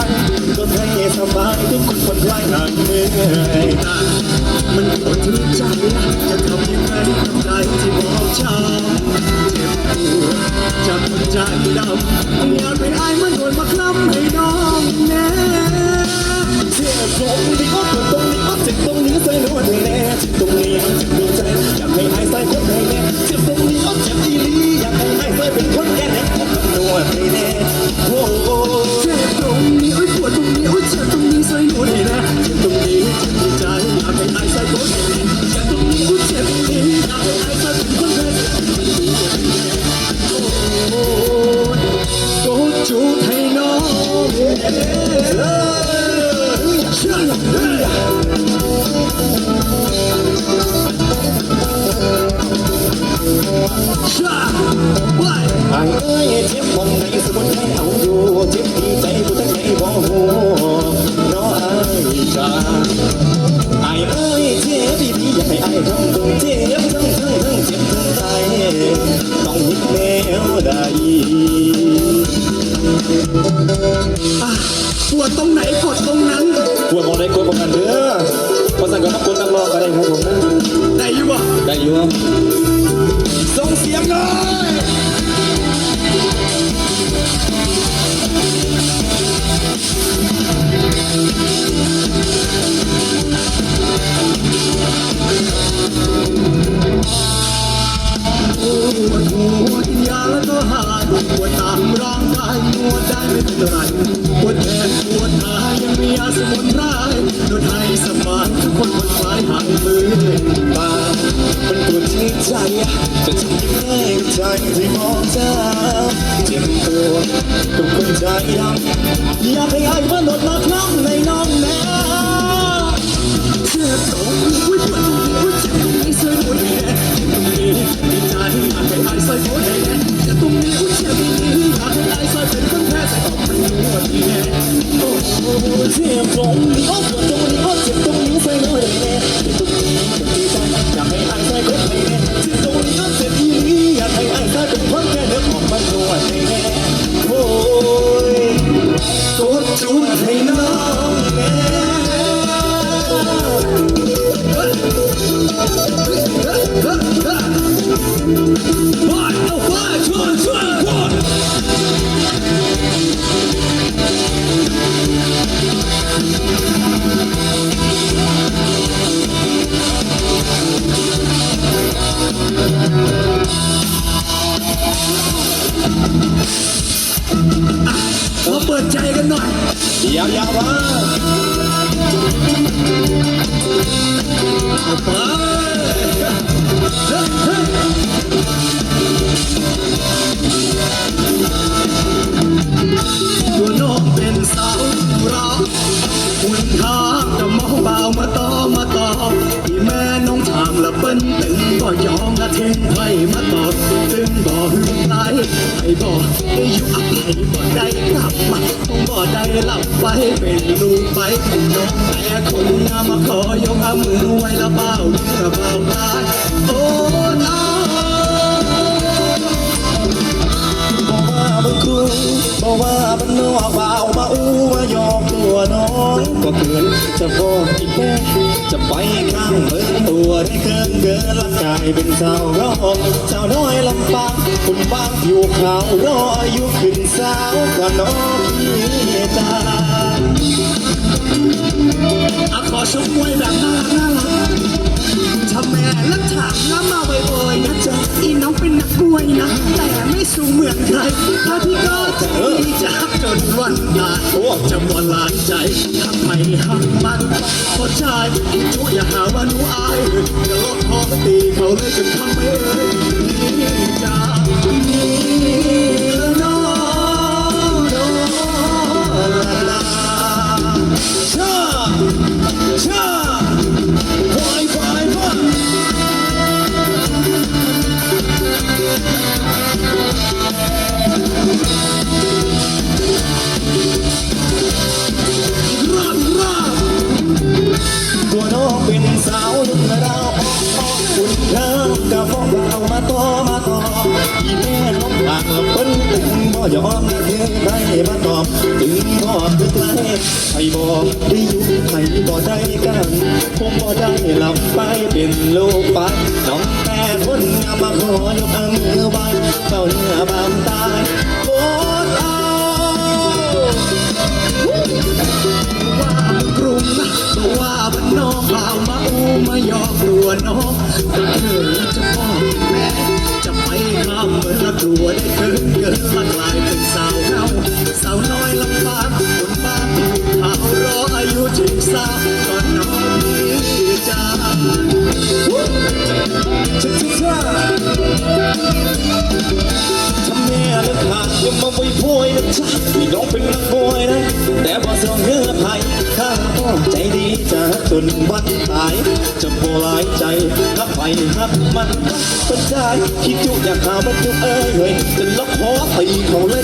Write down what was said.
าสมุนไพรก็ให้สบายทุกคนปวดคลายหายเหนื่อยมันปวดที่ใจจะทำยังไงกับใจที่บอบช้ำเจ็บปวดจากหัวใจดำอยากเป็นไอ้มันโดนมาคล้ำให้น้องแน่เจ็บตรงนี้ก็ปวดตรงนี้ก็เจ็บตรงนี้ใส่นวดให้แน่เจ็บตรงนี้เจ็บดวงใจอยากให้ไอ้ใส่คนให้แน่เจ็บตรงนี้ จ้าไอ้เอ้ยเจ็บดีดีอยากให้ไอ้ทำตรงเจ็บทั้งทั้งทั้งเจ็บทั้งใจต้องยึดแนวใดอะปวดตรงไหนกดตรงนั้นปวดมองได้กดประกันเด้อภาษาก็นักกดนักรองก็ได้ครับผมได้อยู่บ่ได้อยู่ส่งเสียงหน่อย ปวดตามร่างกายปวดได้ไม่เป็นไรปวดแขนปวดขายังมียาสมุนไพรนวดให้สบายทุกคนปวดคลายหายมือเลยบางมันปวดที่ใจจะทำยังไงกับใจที่มองเจ้าเจ็บปวดกับคนใจดำอยากให้ไอ้มาหลดมาคล้ำในน้องแน่เจ็บตรงนี้ปวดตรงนี้ปวดเจ็ มาเปิดใจกันหน่อยยาวยาวมาเอาไปเฮ้ยเฮ้ยตัวน้องเป็นสาวเราหุ่นทางจะมองเบามาต่อมาต่อที่แม่น้องทางละเปิ้นตึงก็ยอมละทิ้งไว้มาต่อตึง บ่หึงไหลไอ้บ่ได้อยู่อภัยบ่ได้กลับมาคงบ่ได้หลับไปเป็นลูกไปน้องแต่คนงามมาขอยกอามือไว้ละเบ้าเนื้อเบ้าตายโอ้น้องบอกว่าบันครูบอกว่าบันนอกว่าเอามาอู้มายอมตัวน้องก็เกินจะบอกอีกแม่จะไปข้างเบิ่ง ตัวได้เกินเกินร่างกายเป็นสาวรองสาวน้อยลำปางคุณบางอยู่ขาวรออายุขึ้นสาวกว่าน้องพี่จ้าอาขอชมวยแบบน่ารักน่ารักทำแม่และถามน้ำมาบ่ วยนะแต่ไม่สูงเหมือนใครถ้าพี่ก็จะมีจากจนวันตายโอ้จะมวนลายใจทำไมหักมันพอใจจุอย่าหาว่าหนูอายเดี๋ยวลดท้องตีเขาเลยจนทำไม่ได้นี่จ้านี่ ธอกับพวกเรามาต่อมาต่อที่แม่น้องทางละเปิ้นตึงบ่ยอมเพียงใครมาตอบถึงพ่อถึงไรใครบอกได้อยู่ใครบ่ได้กันคงบ่ได้หลับไปเป็นลูกไปน้องแต่คนงามมาขอยกอมือไหว้เจ้าเนื้อบางตายโคตรเอาว่ามันกรุงบอกว่ามันนอกเปล่ามาอูมาหยอกตัวน้อง สาวก่อนนอนนี้จ้าชิชิชาทำแม่เลิกขาดอยังมาไว้พวยนะจ๊ะพี่น้องเป็นนักมวยนะ แต่บ่ส่งเนื้อไผ่ข้าพ่อใจดีจะจนวันตาย จะโบหลายใจถ้าไปฮักมันเป็นใจคิดจุอยากข่าวมันจุเอ้ยเฮ้ยจะล็อกคอตีเขาเล